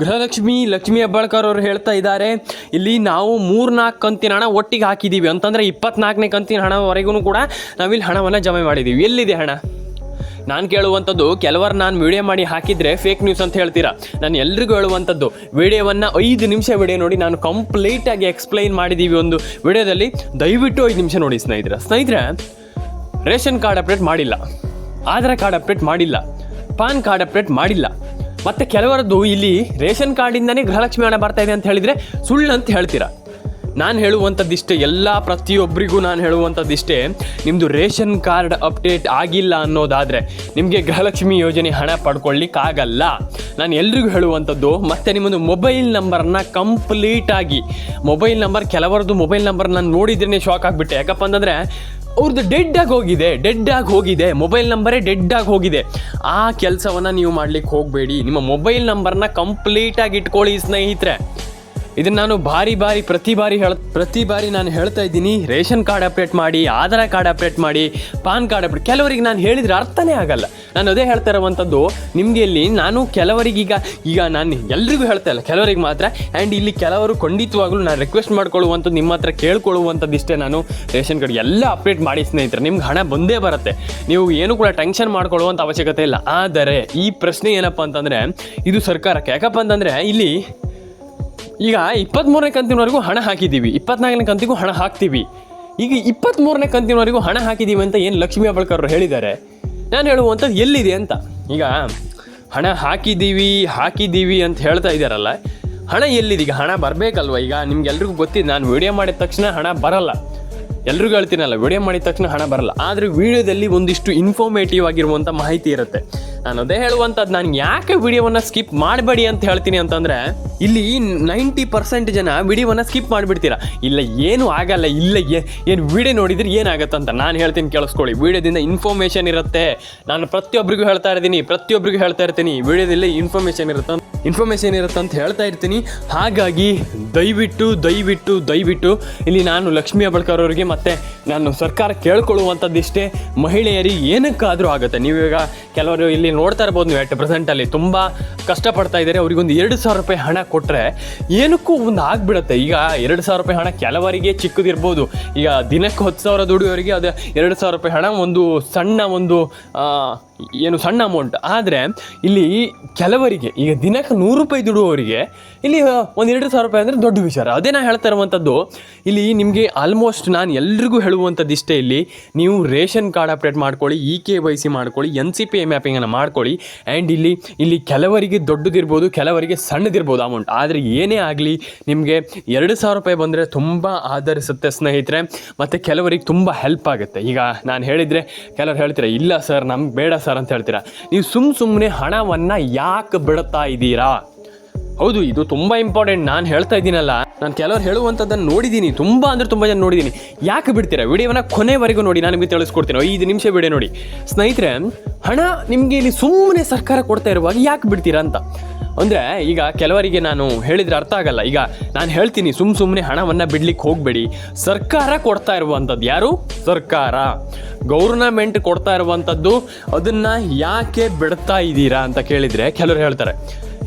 ಗೃಹಲಕ್ಷ್ಮಿ ಲಕ್ಷ್ಮಿ ಹೆಬ್ಬಾಳ್ಕರ್ ಅವರು ಹೇಳ್ತಾ ಇದ್ದಾರೆ, ಇಲ್ಲಿ ನಾವು ಮೂರ್ನಾಲ್ಕು ಕಂತಿನ ಹಣ ಒಟ್ಟಿಗೆ ಹಾಕಿದ್ದೀವಿ ಅಂತಂದರೆ ಇಪ್ಪತ್ನಾಲ್ಕನೇ ಕಂತಿನ ಹಣವರೆಗೂ ಕೂಡ ನಾವಿಲ್ಲಿ ಹಣವನ್ನು ಜಮೆ ಮಾಡಿದ್ದೀವಿ ಎಲ್ಲಿದೆ ಹಣ? ನಾನು ಕೇಳುವಂಥದ್ದು, ಕೆಲವರು ನಾನು ವಿಡಿಯೋ ಮಾಡಿ ಹಾಕಿದರೆ ಫೇಕ್ ನ್ಯೂಸ್ ಅಂತ ಹೇಳ್ತೀರಾ? ನಾನು ಎಲ್ರಿಗೂ ಹೇಳುವಂಥದ್ದು, ವಿಡಿಯೋವನ್ನು ಐದು ನಿಮಿಷ ವಿಡಿಯೋ ನೋಡಿ ನಾನು ಕಂಪ್ಲೀಟಾಗಿ ಎಕ್ಸ್ಪ್ಲೈನ್ ಮಾಡಿದ್ದೀವಿ ಒಂದು ವಿಡಿಯೋದಲ್ಲಿ. ದಯವಿಟ್ಟು ಐದು ನಿಮಿಷ ನೋಡಿ ಸ್ನೇಹಿತರ. ಸ್ನೇಹಿತರೆ, ರೇಷನ್ ಕಾರ್ಡ್ ಅಪ್ಡೇಟ್ ಮಾಡಿಲ್ಲ. ಆಧಾರ್ ಕಾರ್ಡ್ ಅಪ್ಡೇಟ್ ಮಾಡಿಲ್ಲ. ಪಾನ್ ಕಾರ್ಡ್ ಅಪ್ಡೇಟ್ ಮಾಡಿಲ್ಲ. ಮತ್ತು ಕೆಲವರದ್ದು ಇಲ್ಲಿ ರೇಷನ್ ಕಾರ್ಡಿಂದನೇ ಗೃಹಲಕ್ಷ್ಮಿ ಹಣ ಬರ್ತಾ ಇದೆ ಅಂತ ಹೇಳಿದರೆ ಸುಳ್ಳು ಅಂತ ಹೇಳ್ತೀರಾ? ನಾನು ಹೇಳುವಂಥದ್ದಿಷ್ಟೇ, ಎಲ್ಲ ಪ್ರತಿಯೊಬ್ಬರಿಗೂ ನಾನು ಹೇಳುವಂಥದ್ದಿಷ್ಟೇ ನಿಮ್ಮದು ರೇಷನ್ ಕಾರ್ಡ್ ಅಪ್ಡೇಟ್ ಆಗಿಲ್ಲ ಅನ್ನೋದಾದರೆ ನಿಮಗೆ ಗೃಹಲಕ್ಷ್ಮಿ ಯೋಜನೆ ಹಣ ಪಡ್ಕೊಳ್ಳಿಕ್ಕಾಗಲ್ಲ. ನಾನು ಎಲ್ರಿಗೂ ಹೇಳುವಂಥದ್ದು, ಮತ್ತು ನಿಮ್ಮದು ಮೊಬೈಲ್ ನಂಬರನ್ನು ಕಂಪ್ಲೀಟಾಗಿ ಮೊಬೈಲ್ ನಂಬರ್, ಕೆಲವರದ್ದು ಮೊಬೈಲ್ ನಂಬರ್ ನಾನು ನೋಡಿದ್ರೇ ಶಾಕ್ ಆಗಿಬಿಟ್ಟೆ. ಯಾಕಪ್ಪ ಅಂತಂದರೆ ಅವ್ರದ್ದು ಡೆಡ್ ಆಗಿ ಹೋಗಿದೆ ಡೆಡ್ ಆಗಿ ಹೋಗಿದೆ, ಮೊಬೈಲ್ ನಂಬರೇ ಡೆಡ್ ಆಗಿ ಹೋಗಿದೆ. ಆ ಕೆಲಸವನ್ನು ನೀವು ಮಾಡ್ಲಿಕ್ಕೆ ಹೋಗಬೇಡಿ. ನಿಮ್ಮ ಮೊಬೈಲ್ ನಂಬರ್ನ ಕಂಪ್ಲೀಟಾಗಿ ಇಟ್ಕೊಳ್ಳಿ ಸ್ನೇಹಿತರೆ. ಇದನ್ನು ನಾನು ಬಾರಿ ಬಾರಿ ಪ್ರತಿ ಬಾರಿ ಹೇಳ ಪ್ರತಿ ಬಾರಿ ನಾನು ಹೇಳ್ತಾ ಇದ್ದೀನಿ. ರೇಷನ್ ಕಾರ್ಡ್ ಅಪ್ಡೇಟ್ ಮಾಡಿ, ಆಧಾರ್ ಕಾರ್ಡ್ ಅಪ್ಡೇಟ್ ಮಾಡಿ, ಪಾನ್ ಕಾರ್ಡ್ ಅಪ್ಡೇಟ್ ಕೆಲವರಿಗೆ ನಾನು ಹೇಳಿದ್ರೆ ಅರ್ಥನೇ ಆಗಲ್ಲ. ನಾನು ಅದೇ ಹೇಳ್ತಾ ಇರುವಂಥದ್ದು ನಿಮಗೆ ಇಲ್ಲಿ ನಾನು ಕೆಲವರಿಗೆ ಈಗ ಈಗ ನಾನು ಎಲ್ರಿಗೂ ಹೇಳ್ತಾ ಇಲ್ಲ. ಕೆಲವರಿಗೆ ಮಾತ್ರ ಆ್ಯಂಡ್ ಇಲ್ಲಿ ಕೆಲವರು ಖಂಡಿತವಾಗ್ಲೂ ನಾನು ರಿಕ್ವೆಸ್ಟ್ ಮಾಡ್ಕೊಳ್ಳುವಂಥದ್ದು ನಿಮ್ಮ ಹತ್ರ ಕೇಳ್ಕೊಳ್ಳುವಂಥದ್ದು ಇಷ್ಟೇ ನಾನು. ರೇಷನ್ ಕಾರ್ಡ್ ಎಲ್ಲ ಅಪ್ಡೇಟ್ ಮಾಡಿ ಸ್ನೇಹಿತರೆ, ನಿಮ್ಗೆ ಹಣ ಬಂದೇ ಬರುತ್ತೆ. ನೀವು ಏನು ಕೂಡ ಟೆನ್ಷನ್ ಮಾಡ್ಕೊಳ್ಳುವಂಥ ಅವಶ್ಯಕತೆ ಇಲ್ಲ. ಆದರೆ ಈ ಪ್ರಶ್ನೆ ಏನಪ್ಪ ಅಂತಂದರೆ, ಇದು ಸರ್ಕಾರಕ್ಕೆ. ಯಾಕಪ್ಪ ಅಂತಂದರೆ, ಇಲ್ಲಿ ಈಗ ಇಪ್ಪತ್ತ್ಮೂರನೇ ಕಂತಿನವರೆಗೂ ಹಣ ಹಾಕಿದ್ದೀವಿ. ಇಪ್ಪತ್ನಾಲ್ಕನೇ ಕಂತಿಗೂ ಹಣ ಹಾಕ್ತೀವಿ. ಈಗ ಇಪ್ಪತ್ತ್ಮೂರನೇ ಕಂತಿನವರೆಗೂ ಹಣ ಹಾಕಿದ್ದೀವಿ ಅಂತ ಏನು ಲಕ್ಷ್ಮೀ ಅವರು ಹೇಳಿದ್ದಾರೆ? ನಾನು ಹೇಳುವಂಥದ್ದು ಎಲ್ಲಿದೆ ಅಂತ. ಈಗ ಹಣ ಹಾಕಿದ್ದೀವಿ ಹಾಕಿದ್ದೀವಿ ಅಂತ ಹೇಳ್ತಾ ಇದ್ದಾರಲ್ಲ, ಹಣ ಎಲ್ಲಿದೆ? ಈಗ ಹಣ ಬರಬೇಕಲ್ವ? ಈಗ ನಿಮ್ಗೆಲ್ರಿಗೂ ಗೊತ್ತಿದೆ, ನಾನು ವಿಡಿಯೋ ಮಾಡಿದ ತಕ್ಷಣ ಹಣ ಬರಲ್ಲ. ಎಲ್ರಿಗೂ ಹೇಳ್ತೀನಲ್ಲ ವಿಡಿಯೋ ಮಾಡಿದ ತಕ್ಷಣ ಹಣ ಬರಲ್ಲ. ಆದರೆ ವಿಡಿಯೋದಲ್ಲಿ ಒಂದಿಷ್ಟು ಇನ್ಫಾರ್ಮೇಟಿವ್ ಆಗಿರುವಂಥ ಮಾಹಿತಿ ಇರುತ್ತೆ. ನಾನು ಅದೇ ಹೇಳುವಂಥದ್ದು ನಾನು ಯಾಕೆ ವಿಡಿಯೋವನ್ನು ಸ್ಕಿಪ್ ಮಾಡಬೇಡಿ ಅಂತ ಹೇಳ್ತೀನಿ ಅಂತಂದರೆ, ಇಲ್ಲಿ ನೈಂಟಿ ಪರ್ಸೆಂಟ್ ಜನ ವಿಡಿಯೋವನ್ನು ಸ್ಕಿಪ್ ಮಾಡಿಬಿಡ್ತೀರಾ? ಇಲ್ಲ, ಏನು ಆಗಲ್ಲ, ಇಲ್ಲ ಏನು ವಿಡಿಯೋ ನೋಡಿದ್ರೆ ಏನಾಗುತ್ತೆ ಅಂತ ನಾನು ಹೇಳ್ತೀನಿ ಕೇಳಿಸ್ಕೊಳ್ಳಿ. ವಿಡಿಯೋದಿಂದ ಇನ್ಫಾರ್ಮೇಷನ್ ಇರುತ್ತೆ. ನಾನು ಪ್ರತಿಯೊಬ್ಬರಿಗೂ ಹೇಳ್ತಾ ಇದ್ದೀನಿ ಪ್ರತಿಯೊಬ್ಬರಿಗೂ ಹೇಳ್ತಾ ಇರ್ತೀನಿ. ವಿಡಿಯೋದಲ್ಲಿ ಇನ್ಫಾರ್ಮೇಷನ್ ಇರುತ್ತೆ ಇನ್ಫಾರ್ಮೇಷನ್ ಇರುತ್ತೆ ಅಂತ ಹೇಳ್ತಾ ಇರ್ತೀನಿ. ಹಾಗಾಗಿ ದಯವಿಟ್ಟು ದಯವಿಟ್ಟು ದಯವಿಟ್ಟು ಇಲ್ಲಿ ನಾನು ಲಕ್ಷ್ಮೀ ಅಬಳ್ಕರ್ ಅವರಿಗೆ ಮತ್ತು ನಾನು ಸರ್ಕಾರ ಕೇಳ್ಕೊಳ್ಳುವಂಥದ್ದಿಷ್ಟೇ ಮಹಿಳೆಯರಿಗೆ ಏನಕ್ಕಾದರೂ ಆಗುತ್ತೆ. ನೀವೀಗ ಕೆಲವರು ಇಲ್ಲಿ ನೋಡ್ತಾ ಇರ್ಬೋದು ನೀವು ಎಟ್ ಪ್ರೆಸೆಂಟಲ್ಲಿ ತುಂಬ ಕಷ್ಟಪಡ್ತಾ ಇದ್ದಾರೆ. ಅವರಿಗೊಂದು ಎರಡು ಸಾವಿರ ರೂಪಾಯಿ ಹಣ ಕೊಟ್ಟರೆ ಏನಕ್ಕೂ ಒಂದು ಆಗಿಬಿಡುತ್ತೆ. ಈಗ ಎರಡು ಸಾವಿರ ರೂಪಾಯಿ ಹಣ ಕೆಲವರಿಗೆ ಚಿಕ್ಕದಿರ್ಬೋದು. ಈಗ ದಿನಕ್ಕೆ ಹತ್ತು ಸಾವಿರ ದುಡಿಯೋರಿಗೆ ಅದು ಎರಡು ಸಾವಿರ ರೂಪಾಯಿ ಹಣ ಒಂದು ಸಣ್ಣ ಒಂದು ಏನು ಸಣ್ಣ ಅಮೌಂಟ್ ಆದರೆ ಇಲ್ಲಿ ಕೆಲವರಿಗೆ, ಈಗ ದಿನಕ್ಕೆ ನೂರು ರೂಪಾಯಿ ದುಡುವವರಿಗೆ ಇಲ್ಲಿ ಒಂದು ಎರಡು ಸಾವಿರ ರೂಪಾಯಿ ಅಂದರೆ ದೊಡ್ಡ ವಿಚಾರ. ಅದೇ ನಾನು ಹೇಳ್ತಾ ಇರುವಂಥದ್ದು ಇಲ್ಲಿ ನಿಮಗೆ ಆಲ್ಮೋಸ್ಟ್ ನಾನು ಎಲ್ರಿಗೂ ಹೇಳುವಂಥದ್ದು ಇಷ್ಟೇ ಇಲ್ಲಿ. ನೀವು ರೇಷನ್ ಕಾರ್ಡ್ ಅಪ್ಡೇಟ್ ಮಾಡ್ಕೊಳ್ಳಿ ಇ ಕೆ ವೈ ಸಿ ಮಾಡ್ಕೊಳ್ಳಿ ಎನ್ ಸಿ ಪಿ ಮ್ಯಾಪಿಂಗನ್ನು ಮಾಡ್ಕೊಳ್ಳಿ ಆ್ಯಂಡ್ ಇಲ್ಲಿ ಇಲ್ಲಿ ಕೆಲವರಿಗೆ ದೊಡ್ಡದಿರ್ಬೋದು, ಕೆಲವರಿಗೆ ಸಣ್ಣದಿರ್ಬೋದು ಅಮೌಂಟ್ ಆದರೆ ಏನೇ ಆಗಲಿ, ನಿಮಗೆ ಎರಡು ಸಾವಿರ ರೂಪಾಯಿ ಬಂದರೆ ತುಂಬ ಆಧರಿಸುತ್ತೆ ಸ್ನೇಹಿತರೆ, ಮತ್ತು ಕೆಲವರಿಗೆ ತುಂಬ ಹೆಲ್ಪ್ ಆಗುತ್ತೆ. ಈಗ ನಾನು ಹೇಳಿದರೆ, ಕೆಲವರು ಹೇಳ್ತೀರಾ, ಇಲ್ಲ ಸರ್, ನಮ್ಗೆ ಬೇಡ ಸರ್ ಅಂತ ಹೇಳ್ತೀರಾ. ನೀವು ಸುಮ್ಮ ಸುಮ್ಮನೆ ಹಣವನ್ನು ಯಾಕೆ ಬಿಡುತ್ತಾ ಇದ್ದೀರಾ? ಹೌದು, ಇದು ತುಂಬ ಇಂಪಾರ್ಟೆಂಟ್ ನಾನು ಹೇಳ್ತಾ ಇದ್ದೀನಲ್ಲ, ನಾನು ಕೆಲವರು ಹೇಳುವಂಥದ್ದನ್ನು ನೋಡಿದ್ದೀನಿ. ತುಂಬ ಅಂದರೆ ತುಂಬ ಜನ ನೋಡಿದ್ದೀನಿ. ಯಾಕೆ ಬಿಡ್ತೀರಾ? ವಿಡಿಯೋನ ಕೊನೆವರೆಗೂ ನೋಡಿ, ನಾನು ನಿಮಗೆ ತಿಳಿಸ್ಕೊಡ್ತೀನಿ. ಐದು ನಿಮಿಷ ವಿಡಿಯೋ ನೋಡಿ. ಸ್ನೇಹಿತರೆ, ಹಣ ನಿಮಗೆ ಇಲ್ಲಿ ಸುಮ್ಮನೆ ಸರ್ಕಾರ ಕೊಡ್ತಾ ಇರುವಾಗ ಯಾಕೆ ಬಿಡ್ತೀರಾ ಅಂತ? ಅಂದರೆ, ಈಗ ಕೆಲವರಿಗೆ ನಾನು ಹೇಳಿದರೆ ಅರ್ಥ ಆಗಲ್ಲ. ಈಗ ನಾನು ಹೇಳ್ತೀನಿ ಸುಮ್ಮ ಸುಮ್ಮನೆ ಹಣವನ್ನು ಬಿಡ್ಲಿಕ್ಕೆ ಹೋಗಬೇಡಿ. ಸರ್ಕಾರ ಕೊಡ್ತಾ ಇರುವಂಥದ್ದು ಯಾರು? ಸರ್ಕಾರ. ಗೌರ್ನಮೆಂಟ್ ಕೊಡ್ತಾ ಇರುವಂಥದ್ದು, ಅದನ್ನು ಯಾಕೆ ಬಿಡ್ತಾ ಇದ್ದೀರಾ ಅಂತ ಕೇಳಿದರೆ, ಕೆಲವರು ಹೇಳ್ತಾರೆ.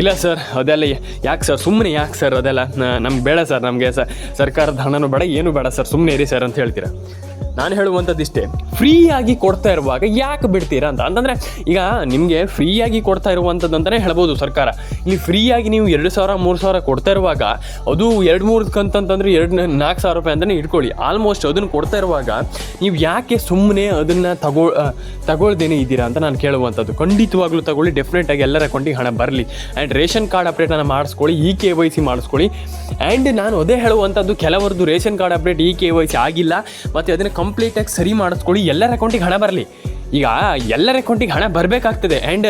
ಇಲ್ಲ ಸರ್, ಅದೆಲ್ಲ ಯಾಕೆ ಸರ್ ಸುಮ್ಮನೆ ಯಾಕೆ ಸರ್ ಅದೆಲ್ಲ? ನಮ್ಗೆ ಬೇಡ ಸರ್ ನಮಗೆ ಸರ್ ಸರ್ಕಾರದ ಹಣನೂ ಬೇಡ, ಏನು ಬೇಡ ಸರ್ ಸುಮ್ಮನೆ ಇರಿ ಸರ್ ಅಂತ ಹೇಳ್ತೀರಾ? ನಾನು ಹೇಳುವಂಥದ್ದು ಇಷ್ಟೇ ಫ್ರೀಯಾಗಿ ಕೊಡ್ತಾ ಇರುವಾಗ ಯಾಕೆ ಬಿಡ್ತೀರಾ ಅಂತ? ಅಂತಂದರೆ ಈಗ ನಿಮಗೆ ಫ್ರೀಯಾಗಿ ಕೊಡ್ತಾ ಇರುವಂಥದ್ದು ಅಂತಲೇ ಹೇಳ್ಬೋದು ಸರ್ಕಾರ. ಇಲ್ಲಿ ಫ್ರೀಯಾಗಿ ನೀವು ಎರಡು ಸಾವಿರ, ಮೂರು ಸಾವಿರ ಕೊಡ್ತಾ ಇರುವಾಗ ಅದು ಎರಡು ಮೂರು ಕಂತಂತಂದ್ರೆ ಎರಡು ನಾಲ್ಕು ಸಾವಿರ ರೂಪಾಯಿ ಅಂತಲೇ ಇಟ್ಕೊಳ್ಳಿ. ಆಲ್ಮೋಸ್ಟ್ ಅದನ್ನು ಕೊಡ್ತಾ ಇರುವಾಗ ನೀವು ಯಾಕೆ ಸುಮ್ಮನೆ ಅದನ್ನು ತಗೋ ತಗೊಳ್ದೇನೆ ಇದ್ದೀರಾ ಅಂತ ನಾನು ಕೇಳುವಂಥದ್ದು. ಖಂಡಿತವಾಗ್ಲೂ ತಗೊಳ್ಳಿ ಡೆಫಿನೆಟ್ ಆಗಿ ಎಲ್ಲರ ಅಕೌಂಟಿಗೆ ಹಣ ಬರಲಿ. ಆ್ಯಂಡ್ ರೇಷನ್ ಕಾರ್ಡ್ ಅಪ್ಡೇಟನ್ನು ಮಾಡಿಸ್ಕೊಳ್ಳಿ ಇ ಕೆ ವೈ ಸಿ ಮಾಡಿಸ್ಕೊಳ್ಳಿ. ಆ್ಯಂಡ್ ನಾನು ಅದೇ ಹೇಳುವಂಥದ್ದು, ಕೆಲವರದ್ದು ration card update E K Y C ಆಗಿಲ್ಲ. ಮತ್ತು ಅದನ್ನು ಕಂಪ್ಲೀಟಾಗಿ ಸರಿ ಮಾಡಿಸ್ಕೊಳ್ಳಿ, ಎಲ್ಲರ ಅಕೌಂಟಿಗೆ ಹಣ ಬರಲಿ. ಈಗ ಎಲ್ಲರ ಅಕೌಂಟಿಗೆ ಹಣ ಬರಬೇಕಾಗ್ತದೆ. ಆ್ಯಂಡ್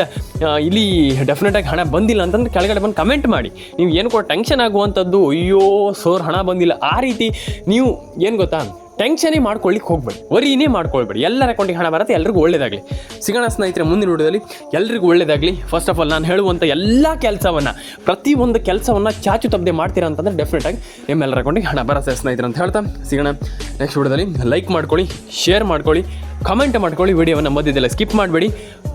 ಇಲ್ಲಿ ಡೆಫಿನೆಟಾಗಿ ಹಣ ಬಂದಿಲ್ಲ ಅಂತಂದ್ರೆ ಕೆಳಗಡೆ ಬಂದು ಕಮೆಂಟ್ ಮಾಡಿ. ನೀವು ಏನು ಕೂಡ ಟೆನ್ಷನ್ ಆಗುವಂಥದ್ದು, ಅಯ್ಯೋ ಸೋರ್ ಹಣ ಬಂದಿಲ್ಲ. ಆ ರೀತಿ ನೀವು ಏನು ಗೊತ್ತಾ? ಟೆನ್ಷನೇ ಮಾಡ್ಕೊಳ್ಳಿಕ್ಕೆ ಹೋಗ್ಬೇಡಿ. ವರಿನೇ ಮಾಡ್ಕೊಳ್ಬೇಡಿ. ಎಲ್ಲರ ಅಕೌಂಟಿಗೆ ಹಣ ಬರುತ್ತೆ, ಎಲ್ರಿಗೂ ಒಳ್ಳೇದಾಗಲಿ. ಸಿಗೋಣ ಸ್ನೇಹಿತರೆ, ಮುಂದಿನ ವಿಡಿಯೋದಲ್ಲಿ ಎಲ್ರಿಗೂ ಒಳ್ಳೇದಾಗಲಿ. ಫಸ್ಟ್ ಆಫ್ ಆಲ್ ನಾನು ಹೇಳುವಂಥ ಎಲ್ಲ ಕೆಲಸವನ್ನು ಒಂದು ಕೆಲಸವನ್ನು ಚಾಚು ತಪ್ಪದೆ ಮಾಡ್ತೀರಾ ಅಂತಂದ್ರೆ ಡೆಫಿನೆಟಾಗಿ ನಿಮ್ಮೆಲ್ಲರ ಅಕೌಂಟಿಗೆ ಹಣ ಬರುತ್ತೆ ಸ್ನೇಹಿತರೆ ಅಂತ ಹೇಳ್ತಾ, ಸಿಗೋಣ. ನೆಕ್ಸ್ಟ್ ವಿಡಿಯೋದಲ್ಲಿ ಲೈಕ್ ಮಾಡ್ಕೊಳ್ಳಿ ಶೇರ್ ಮಾಡ್ಕೊಳ್ಳಿ. ಕಮೆಂಟ್ ಮಾಡ್ಕೊಳ್ಳಿ, ವಿಡಿಯೋವನ್ನು ಮಧ್ಯದಲ್ಲೇ ಸ್ಕಿಪ್ ಮಾಡಬೇಡಿ.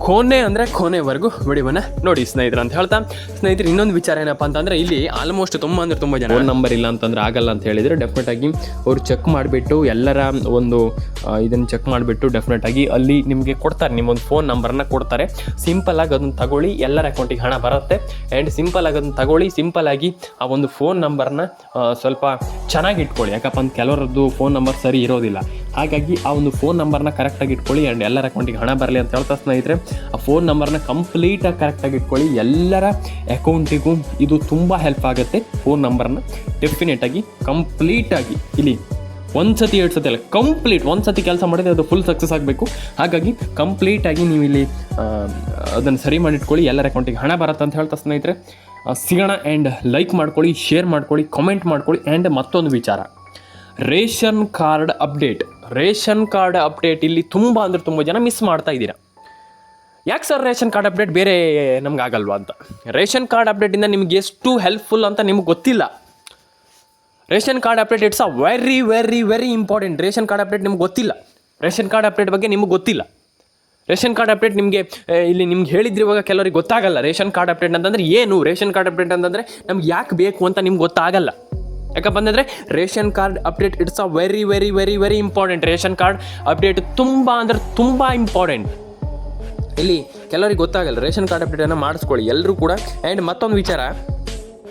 ಕೊನೆ ಅಂದರೆ ಕೊನೆವರೆಗೂ ವಿಡಿಯೋವನ್ನು ನೋಡಿ ಸ್ನೇಹಿತರು ಅಂತ ಹೇಳ್ತಾ. ಸ್ನೇಹಿತರು, ಇನ್ನೊಂದು ವಿಚಾರ ಏನಪ್ಪ ಅಂತಂದರೆ ಇಲ್ಲಿ ಆಲ್ಮೋಸ್ಟ್ ತುಂಬ ಅಂದರೆ ತುಂಬ ಜನ ಫೋನ್ ನಂಬರ್ ಇಲ್ಲ ಅಂತಂದ್ರೆ ಆಗಲ್ಲ ಅಂತ ಹೇಳಿದರೆ ಡೆಫಿನೆಟಾಗಿ ಅವರು ಚೆಕ್ ಮಾಡಿಬಿಟ್ಟು ಎಲ್ಲರ ಒಂದು ಇದನ್ನು ಚೆಕ್ ಮಾಡಿಬಿಟ್ಟು ಡೆಫಿನೆಟಾಗಿ ಅಲ್ಲಿ ನಿಮಗೆ ಕೊಡ್ತಾರೆ. ನಿಮ್ಮೊಂದು ಫೋನ್ ನಂಬರನ್ನು ಕೊಡ್ತಾರೆ. ಸಿಂಪಲ್ ಆಗಿ ಅದನ್ನು ತಗೊಳ್ಳಿ, ಎಲ್ಲರ ಅಕೌಂಟಿಗೆ ಹಣ ಬರುತ್ತೆ. ಆ್ಯಂಡ್ ಸಿಂಪಲ್ ಆಗಿ ಅದನ್ನು ತಗೊಳ್ಳಿ ಸಿಂಪಲ್ ಆಗಿ ಆ ಒಂದು ಫೋನ್ ನಂಬರನ್ನ ಸ್ವಲ್ಪ ಚೆನ್ನಾಗಿ ಇಟ್ಕೊಳ್ಳಿ. ಯಾಕಪ್ಪ ಅಂತ ಕೆಲವರದ್ದು ಫೋನ್ ನಂಬರ್ ಸರಿ ಇರೋದಿಲ್ಲ. ಹಾಗಾಗಿ ಆ ಒಂದು ಫೋನ್ ನಂಬರ್ನ ಕರೆಕ್ಟಾಗಿ ಇಟ್ಕೊಳ್ಳಿ ಆ್ಯಂಡ್ ಎಲ್ಲರ ಅಕೌಂಟಿಗೆ ಹಣ ಬರಲಿ ಅಂತ ಹೇಳ್ತಾ ಸ್ನೇಹಿತರೆ, ಆ ಫೋನ್ ನಂಬರ್ನ ಕಂಪ್ಲೀಟಾಗಿ ಕರೆಕ್ಟಾಗಿ ಇಟ್ಕೊಳ್ಳಿ, ಎಲ್ಲರ ಅಕೌಂಟಿಗೂ ಇದು ತುಂಬ ಹೆಲ್ಪ್ ಆಗುತ್ತೆ. ಫೋನ್ ನಂಬರ್ನ ಡೆಫಿನೆಟಾಗಿ ಕಂಪ್ಲೀಟಾಗಿ ಇಲ್ಲಿ ಒಂದು ಸತಿ, ಎರಡು ಸತಿ ಅಲ್ಲ ಕಂಪ್ಲೀಟ್ ಒಂದು ಸತಿ ಕೆಲಸ ಮಾಡಿದ್ರೆ ಅದು ಫುಲ್ ಸಕ್ಸಸ್ ಆಗಬೇಕು. ಹಾಗಾಗಿ ಕಂಪ್ಲೀಟಾಗಿ ನೀವು ಇಲ್ಲಿ ಅದನ್ನು ಸರಿ ಮಾಡಿಟ್ಕೊಳ್ಳಿ ಎಲ್ಲರ ಅಕೌಂಟಿಗೆ ಹಣ ಬರುತ್ತೆ ಅಂತ ಹೇಳ್ತಾ ಸ್ನೇಹಿತರೆ. ಸಿಗೋಣ ಆ್ಯಂಡ್ ಲೈಕ್ ಮಾಡ್ಕೊಳ್ಳಿ ಶೇರ್ ಮಾಡ್ಕೊಳ್ಳಿ ಕಾಮೆಂಟ್ ಮಾಡ್ಕೊಳ್ಳಿ ಆ್ಯಂಡ್ ಮತ್ತೊಂದು ವಿಚಾರ. Ration card update ration card update ಇಲ್ಲಿ ತುಂಬ ಅಂದರೆ ತುಂಬ ಜನ ಮಿಸ್ ಮಾಡ್ತಾ ಇದ್ದೀರಾ ಯಾಕೆ ಸರ್ ರೇಷನ್ ಕಾರ್ಡ್ ಅಪ್ಡೇಟ್ ಬೇರೆ ನಮ್ಗೆ ಆಗಲ್ವಾ ಅಂತ ರೇಷನ್ ಕಾರ್ಡ್ ಅಪ್ಡೇಟಿಂದ ನಿಮ್ಗೆ ಎಷ್ಟು ಹೆಲ್ಪ್ಫುಲ್ ಅಂತ ನಿಮ್ಗೆ ಗೊತ್ತಿಲ್ಲ ration card update it's a very very very important ration card update ನಿಮ್ಗೆ ಗೊತ್ತಿಲ್ಲ ರೇಷನ್ ಕಾರ್ಡ್ ಅಪ್ಡೇಟ್ ಬಗ್ಗೆ ನಿಮ್ಗೆ ಗೊತ್ತಿಲ್ಲ ರೇಷನ್ ಕಾರ್ಡ್ ಅಪ್ಡೇಟ್ ನಿಮಗೆ ಇಲ್ಲಿ ನಿಮ್ಗೆ ಹೇಳಿದ್ರೆ ಇವಾಗ ಕೆಲವರಿಗೆ ಗೊತ್ತಾಗಲ್ಲ ರೇಷನ್ ಕಾರ್ಡ್ ಅಪ್ಡೇಟ್ ಅಂತಂದ್ರೆ ಏನು ರೇಷನ್ ಕಾರ್ಡ್ ಅಪ್ಡೇಟ್ ಅಂತಂದರೆ ನಮ್ಗೆ ಯಾಕೆ ಬೇಕು ಅಂತ ನಿಮ್ಗೆ ಗೊತ್ತಾಗಲ್ಲ ಯಾಕಪ್ಪ ಅಂತಂದರೆ ration card update it's a very very very very important ration card update ತುಂಬ ಅಂದ್ರೆ ತುಂಬ ಇಂಪಾರ್ಟೆಂಟ್ ಇಲ್ಲಿ ಕೆಲವರಿಗೆ ಗೊತ್ತಾಗಲ್ಲ, ರೇಷನ್ ಕಾರ್ಡ್ ಅಪ್ಡೇಟನ್ನು ಮಾಡಿಸ್ಕೊಳ್ಳಿ. ಎಲ್ಲರೂ ಕೂಡ ಆ್ಯಂಡ್ ಮತ್ತೊಂದು ವಿಚಾರ